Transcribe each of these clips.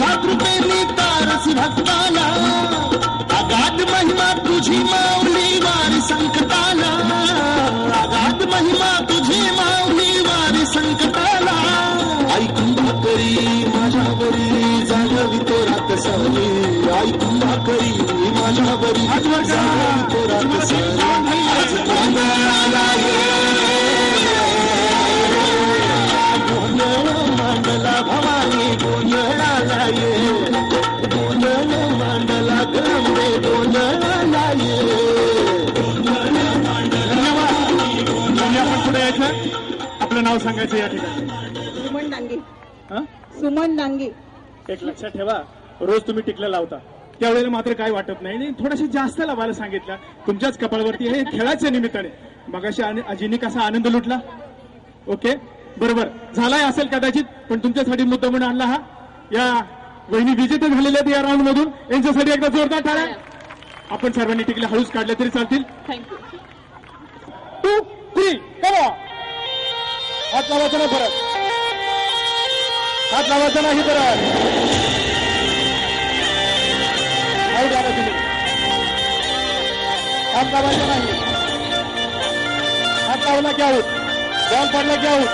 तुझ्या कृपेने तारसी भक्ताला आगात महिमा तुझी माऊली वारी संकटाला आगात महिमा तुझी माऊली वारी संकटाला. ऐकून भाकरी माझ्यावरी जाणवी तो रात सावली ऐकून माझ्या माझ्यावरी जाणवी तो रात सावली नाव सांगायचं या ठिकाणी? सुमन डांगे. हं? सुमन डांगे. एक लक्षात ठेवा रोज तुम्ही टिकल्या लावता. त्यावेळेला मात्र काय वाटत नाही. आणि थोडंसं जास्त लावायला सांगितलं. तुमच्याच कपाळावरती हे खेळाच्या निमित्ताने. मगाशी आणि अजिनी कसा आनंद लुटला? ओके? बरोबर. झालाय असेल कदाचित पण तुमच्यासाठी मुद्दा म्हणून आणला हा. या वहिनी विजेते झालेल्या आहेत या राऊंड मधून यांच्यासाठी एकदा जोरदार टाळ्या. आपण सर्वांनी टिकल्या हळूच काढल्या तरी चालतील. थँक्यू हात लावायचा नाही परत. हात लावायचा नाही परत. आऊट आला तुम्ही. हात लावायचा नाही हात लावला की आऊट बॉल पडला की आऊट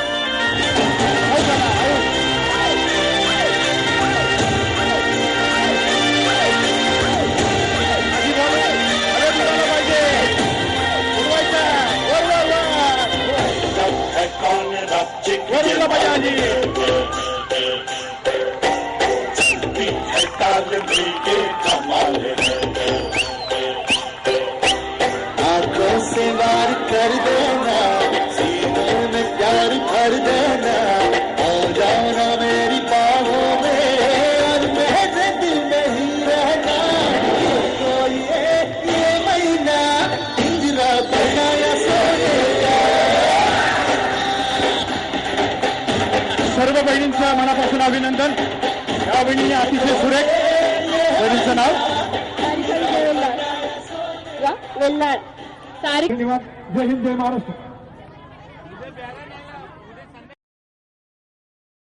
मनापासून अभिनंदन. या बहिणीने अतिशय सुरेख बहिणीचं नाव. वेल्लाड तारीख धन्यवाद. जय हिंद जय महाराष्ट्र.